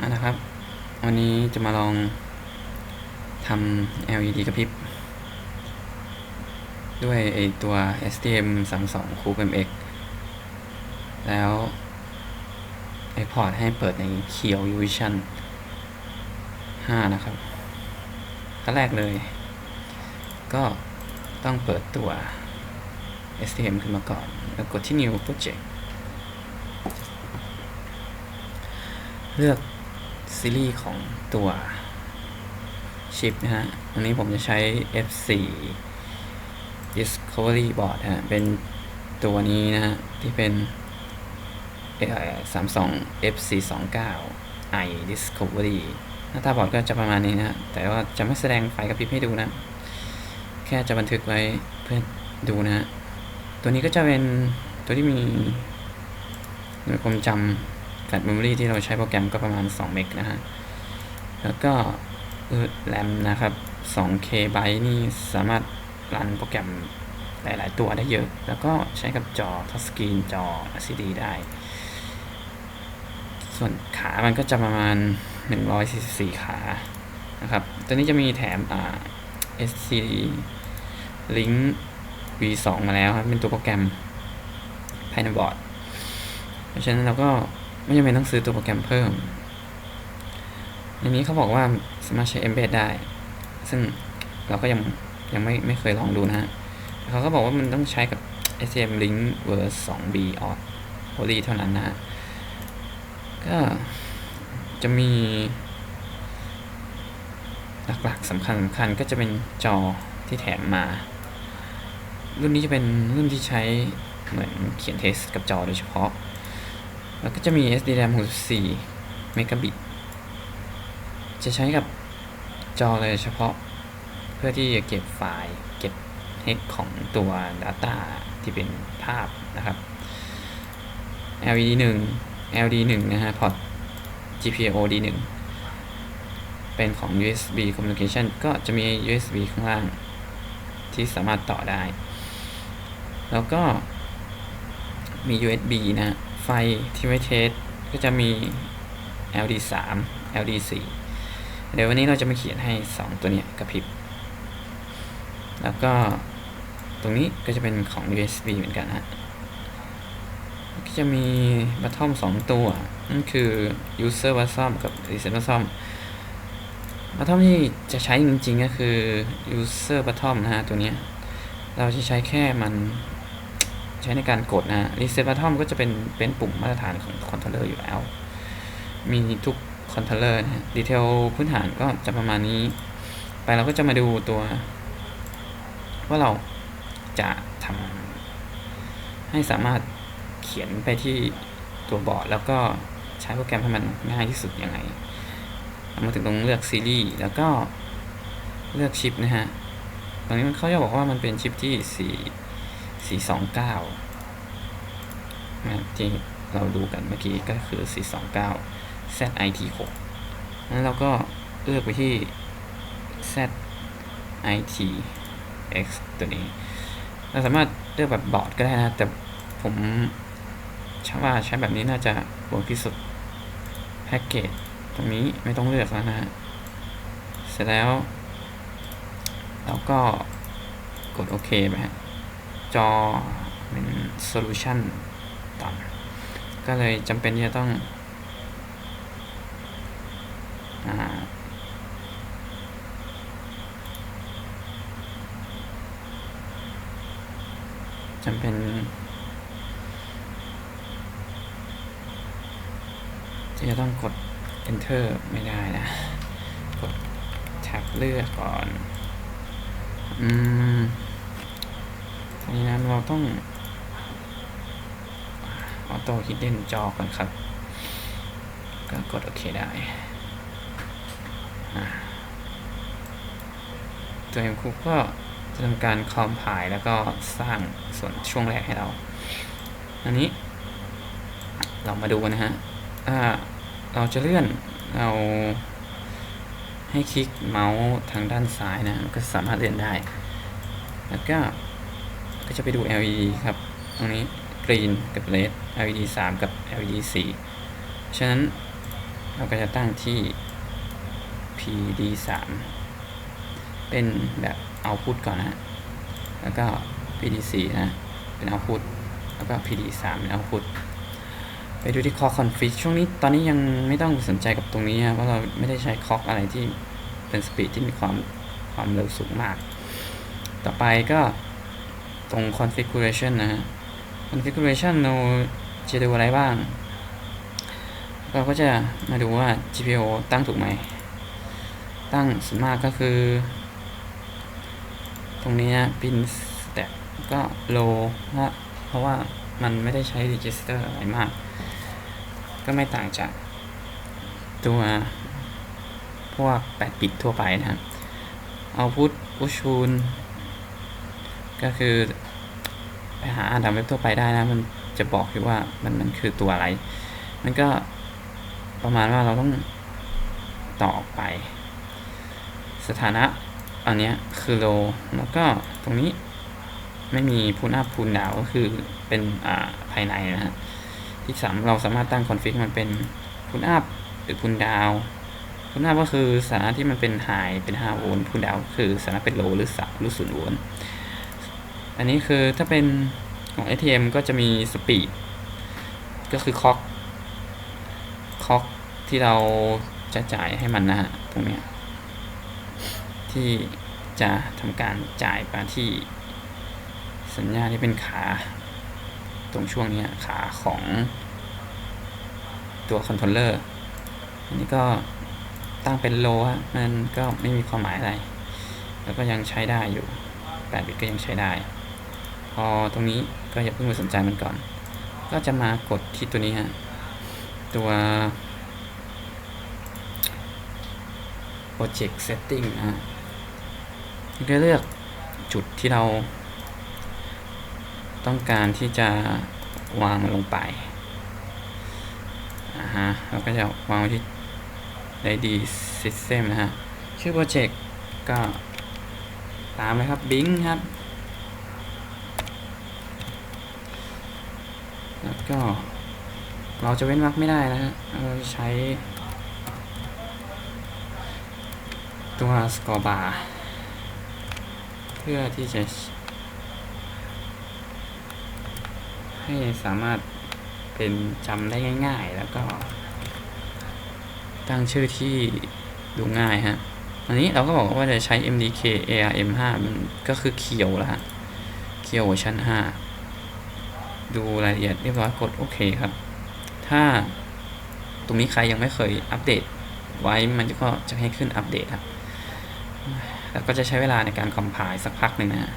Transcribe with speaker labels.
Speaker 1: อะนะครับ วันนี้จะมาลองทำ LED กระพริบ ด้วยไอตัว STM 32 Cube MX แล้วไอพอร์ตให้เปิดใน Kio Vision 5 นะครับขั้นแรกเลย ก็ต้องเปิดตัว STM ขึ้นมาก่อน แล้วกดที่ New Project เลือก ซีรีส์ของตัวชิปนะฮะ อันนี้ผมจะใช้ F4 Discovery Board ฮะ เป็นตัวนี้นะฮะ ที่เป็น32 F429 i Discovery หน้าตาบอร์ดก็จะประมาณนี้นะแต่ว่าจะไม่แสดงไฟกระพริบให้ดูนะ แค่จะบันทึกไว้เพื่อดูนะฮะ ตัวนี้ก็จะเป็นตัวที่มีหน่วยความจำ แฟลชเมมโมรีที่เราใช้โปรแกรมก็ประมาณ 2 เมกนะฮะ แล้วก็แรมนะครับ 2K ไบต์นี่สามารถรันโปรแกรมหลาย ๆ ตัวได้เยอะ แล้วก็ใช้กับจอทัชสกรีนจอ LCD ได้ ส่วนขามันก็จะประมาณ 144 ขานะครับ ตัวนี้จะมีแถมอ่า SC Link V2 มาแล้วครับ เป็นตัวโปรแกรมภายในบอร์ด เพราะฉะนั้นเราก็ ไม่จำเป็นต้องซื้อตัวโปรแกรมเพิ่ม ในนี้เขาบอกว่าสามารถใช้ embed ได้ ซึ่งเราก็ยังยังไม่ไม่เคยลองดูนะฮะเขาก็บอกว่ามันต้องใช้กับ SCM Link Verse 2B Auth Holy เท่านั้นนะฮะก็จะมีหลักๆสำคัญสำคัญก็จะเป็นจอที่แถมมา รุ่นนี้จะเป็นรุ่นที่ใช้เหมือนเขียนเทสกับจอโดยเฉพาะ แล้วก็จะมี SDRAM 64เมกะบิต จะใช้กับจอเลยเฉพาะ เพื่อที่จะเก็บไฟล์ เก็บเฮกของตัว Data ที่เป็นภาพนะครับ LED 1 LD 1นะฮะ พอร์ต GPIO D 1 เป็นของ USB communication ก็จะมี USB ข้างล่าง ที่สามารถต่อได้ แล้วก็มี USB นะ ไฟที่ไว้เทสก็จะมี LD 3 LD 4เดี๋ยววันนี้เราจะมาเขียนให้ 2 ตัวเนี้ยกระพริบ แล้วก็ตรงนี้ก็จะเป็นของ USB เหมือนกันนะก็จะมีบัตทอม2 ตัว นั่นคือ user b u t t o m กับ reset b u t t o m บัตทอมที่จะใช้จริงๆ ก็คือ user button นะฮะตัวเนี้ยเราจะใช้แค่มัน ใช้ในการกดนะ reset button ก็จะเป็นเป็นปุ่มมาตรฐานของคอนโทรลเลอร์อยู่แล้ว มีทุกคอนโทรลเลอร์นะฮะดีเทลพื้นฐานก็จะประมาณนี้ ไปเราก็จะมาดูตัวว่าเราจะทำให้สามารถเขียนไปที่ตัวบอร์ด แล้วก็ใช้โปรแกรมให้มันง่ายที่สุดยังไงมาถึงตรงเลือกซีรีส์แล้วก็เลือกชิปนะฮะ ตรงนี้มันเขาจะบอกว่ามันเป็นชิปที่ 4 429นะที่เราดูกันเมื่อกี้ก็คือ 429 ZIT6 นั้นเราก็เลือกไปที่ ZITX ตัวนี้ เราสามารถเลือกแบบบอร์ดก็ได้นะ แต่ผมชว่าใช้แบบนี้น่าจะเวิร์กที่สุด แพ็กเกจตรงนี้ไม่ต้องเลือกแล้วนะ เสร็จแล้ว เราก็กดโอเคไปฮะ จอเป็นโซลูชันต่ำก็เลยจำเป็นที่จะต้องจำเป็นที่จะต้องกด enter ไม่ได้นะ กดแท็บเลือกก่อน อืม ต้องออโต้ฮิดเด้นจอก่อนครับ ก็กดโอเคได้ตัวเอ็มคุกก็จะทำการคอมพายแล้วก็สร้างส่วนช่วงแรกให้เรา อันนี้ เรามาดูนะฮะอ่าเราจะเลื่อนเราให้คลิกเมาส์ทางด้านซ้ายนะก็สามารถเลื่อนได้ แล้วก็ ก็จะไปดู LED ครับ ตรงนี้ green กับ red LED 3 กับ LED 4 ฉะนั้นเราก็จะตั้งที่ pd 3เป็นแบบ output ก่อนนะ แล้วก็ pd 4นะ เป็น output แล้วก็ pd 3เป็น output ไปดูที่ core config ช่วงนี้ตอนนี้ยังไม่ต้องสนใจกับตรงนี้นะ เพราะเราไม่ได้ใช้ clock อะไรที่เป็น speed ที่มีความความเร็วสูงมาก ต่อไปก็ ตรง configuration นะฮะ configuration เราจะดูอะไรบ้าง เราก็จะมาดูว่า GPIO ตั้งถูกไหม ตั้งส่วนมากก็คือ ตรงนี้นะ pin stat ก็ low เพราะเพราะว่ามันไม่ได้ใช้ register อะไรมาก ก็ไม่ต่างจากตัวพวก 8 บิตทั่วไปนะครับ output push tune ก็คือไปหาอ่านตามเว็บทั่วไปได้นะ มันจะบอกอยู่ว่ามันมันคือตัวอะไร มันก็ประมาณว่าเราต้องต่อไป สถานะอันนี้คือ low แล้วก็ตรงนี้ไม่มีพูนอัพพูนดาวก็คือเป็นอ่าภายในนะฮะที่สามเราสามารถตั้งคอนฟิกมันเป็นพูนอัพหรือพูนดาวพูนอัพก็คือสถานะที่มันเป็นไฮเป็น5โวลต์พูนดาวคือสถานะเป็นโลหรือ3หรือ0โวลต์ อันนี้คือถ้าเป็นของ ATM ก็จะมีสปีดก็คือคอกคอกที่เราจะจ่ายให้มันนะฮะตรงเนี้ยที่จะทำการจ่ายมาที่สัญญาที่เป็นขา ตรงช่วงนี้ขาของตัวคอนโทรลเลอร์อันนี้ก็ตั้งเป็นโลฮะมันก็ไม่มีความหมายอะไร แล้วก็ยังใช้ได้อยู่8บิตก็ยังใช้ได้ อตรงนี้ก็อย่าเพิ่งไปสนใจมันก่อน ก็จะมากดที่ตัวนี้ฮะ ตัว project setting นะฮะก็เลือกจุดที่เรา ต้องการที่จะวางมันลงไปอ่าฮะเราก็จะวางไว้ที่ ID system นะฮะ ชื่อโปรเจกต์ก็ตามเลยครับบิงครับ แล้วก็เราจะเว้นวรรคไม่ได้นะฮะเราใช้ ตัว score bar เพื่อที่จะ ให้สามารถเป็นจำได้ง่ายๆ แล้วก็ ตั้งชื่อที่ดูง่ายฮะอันนี้เราก็บอกว่าจะใช้ MDK ARM5 มันก็คือเคียวแล้วฮะเคียวเวอร์ชัน5 ดูรายละเอียดเรียบร้อยกดโอเคครับ ถ้าตรงนี้ใครยังไม่เคยอัปเดตไว้มันก็จะให้ขึ้นอัปเดตครับ แล้วก็จะใช้เวลาในการคอมไพล์สักพักหนึ่งนะ